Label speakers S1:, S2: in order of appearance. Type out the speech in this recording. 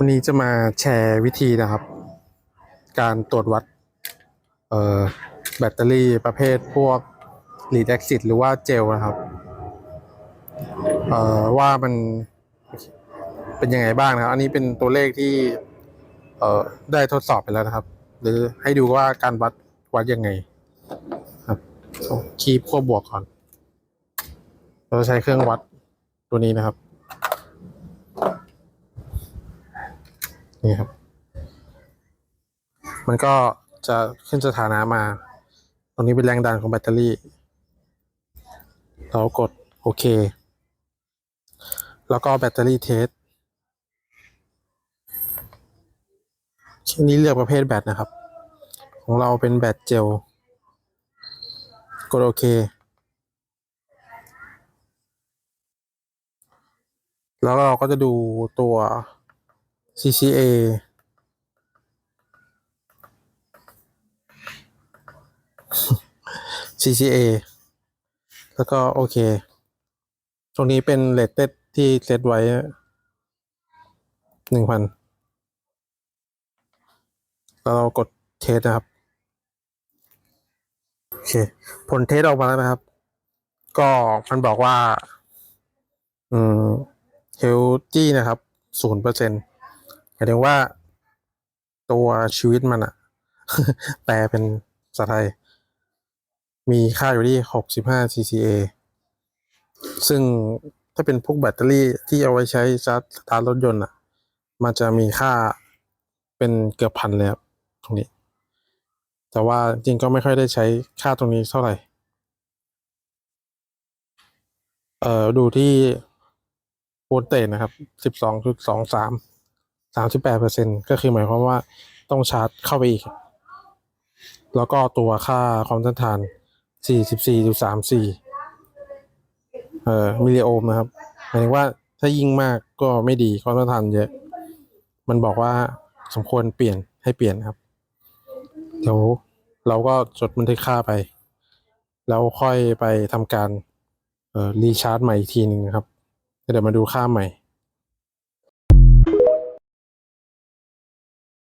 S1: วันนี้จะมาแชร์วิธีนะครับ การตรวจวัดแบตเตอรี่ประเภทพวก lead acid หรือว่าเจลนะครับว่ามันเป็นยังไงบ้างนะครับ อันนี้เป็นตัวเลขที่ได้ทดสอบไปแล้วนะครับ หรือให้ดูว่าการวัดวัดยังไงครับคีบขั้วบวกก่อน เราจะใช้เครื่องวัดตัวนี้นะครับ นี่ครับ มันก็จะขึ้นสถานะมา ตรงนี้เป็นแรงดันของแบตเตอรี่ เรากดโอเค แล้วก็แบตเตอรี่เทสทีนี้เลือกประเภทแบตนะครับ ของเราเป็นแบตเจล กดโอเค แล้วเราก็จะดูตัว CCA CCA แล้วก็โอเค ตรงนี้เป็นเลทเต็ดที่เซตไว้หนึ่งพันแล้วเรากดเทสนะครับ โอเค ผลเทสออกมาแล้วนะครับ ก็มันบอกว่า อืมเฮลจี้นะครับศูนย์เปอร์เซ็นต์ หมายถึงว่า ตัวชีวิตมันอะแปลเป็นภาษาไทย มีค่าอยู่ที่หกสิบห้า CCA ซึ่งถ้าเป็นพวกแบตเตอรี่ที่เอาไว้ใช้ชาร์จสตาร์ทรถยนต์อะมันจะมีค่าเป็นเกือบพันเลยครับตรงนี้ แต่ว่าจริงก็ไม่ค่อยได้ใช้ค่าตรงนี้เท่าไหร่ เอ่อ ดูที่โวลเตจนะครับสิบ สามสิบแปดเปอร์เซ็นก็คือหมายความว่าต้องชาร์จเข้าไปอีก แล้วก็ตัวค่าความต้านทานสี่สิบสี่จุดสามสี่เอ่อมิลลิโอห์มนะครับหมายถึงว่าถ้ายิ่งมากก็ไม่ดีความต้านทานเยอะ มันบอกว่าสมควรเปลี่ยนให้เปลี่ยนครับ เดี๋ยวเราก็จดบันทึกค่าไป แล้วค่อยไปทำการเอ่อรีชาร์จใหม่อีกทีหนึ่งนะครับ เดี๋ยวมาดูค่าใหม่